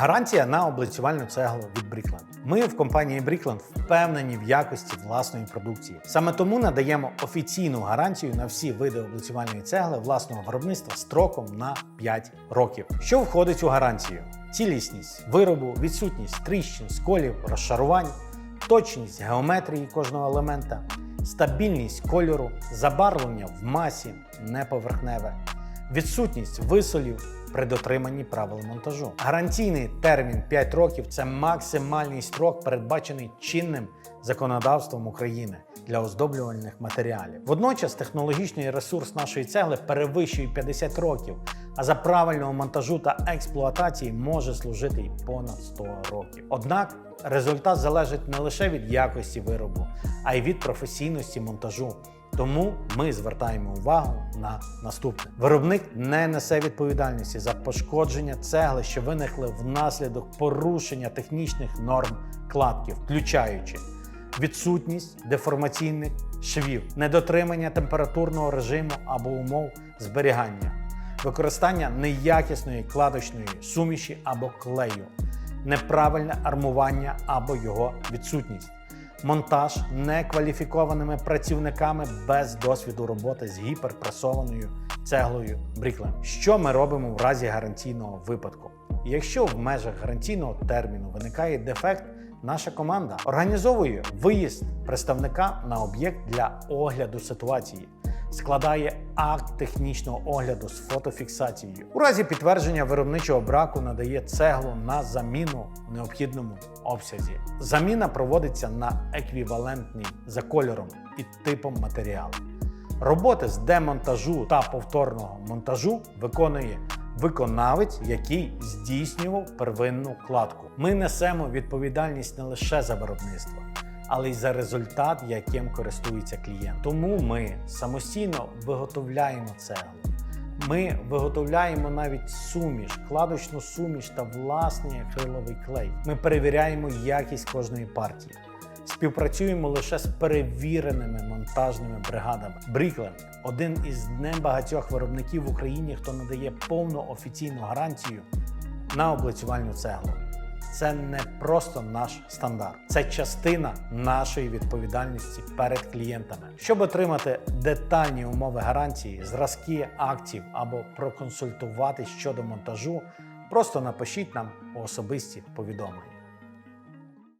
Гарантія на облицювальну цеглу від Брікленд. Ми в компанії Брікленд впевнені в якості власної продукції. Саме тому надаємо офіційну гарантію на всі види облицювальної цегли власного виробництва строком на 5 років. Що входить у гарантію? Цілісність виробу, відсутність тріщин, сколів, розшарувань, точність геометрії кожного елемента, стабільність кольору, забарвлення в масі неповерхневе, відсутність висолів при дотриманні правил монтажу. Гарантійний термін 5 років це максимальний строк, передбачений чинним законодавством України для оздоблювальних матеріалів. Водночас технологічний ресурс нашої цегли перевищує 50 років, а за правильного монтажу та експлуатації може служити й понад 100 років. Однак результат залежить не лише від якості виробу, а й від професійності монтажу. Тому ми звертаємо увагу на наступне: виробник не несе відповідальності за пошкодження цегли, що виникли внаслідок порушення технічних норм кладки, включаючи відсутність деформаційних швів, недотримання температурного режиму або умов зберігання, використання неякісної кладочної суміші або клею, неправильне армування або його відсутність монтаж некваліфікованими працівниками без досвіду роботи з гіперпресованою цеглою Бріклен. Що ми робимо в разі гарантійного випадку? Якщо в межах гарантійного терміну виникає дефект, наша команда організовує виїзд представника на об'єкт для огляду ситуації. Складає акт технічного огляду з фотофіксацією. У разі підтвердження виробничого браку надає цеглу на заміну в необхідному обсязі. Заміна проводиться на еквівалентний за кольором і типом матеріалу. Роботи з демонтажу та повторного монтажу виконує виконавець, який здійснював первинну кладку. Ми несемо відповідальність не лише за виробництво, але й за результат, яким користується клієнт. Тому ми самостійно виготовляємо цеглу. Ми виготовляємо навіть суміш, кладочну суміш та власний акриловий клей. Ми перевіряємо якість кожної партії. Співпрацюємо лише з перевіреними монтажними бригадами. Брікленд один із небагатьох виробників в Україні, хто надає повну офіційну гарантію на облицювальну цеглу. Це не просто наш стандарт, це частина нашої відповідальності перед клієнтами. Щоб отримати детальні умови гарантії, зразки актів або проконсультуватись щодо монтажу, просто напишіть нам у особисті повідомлення.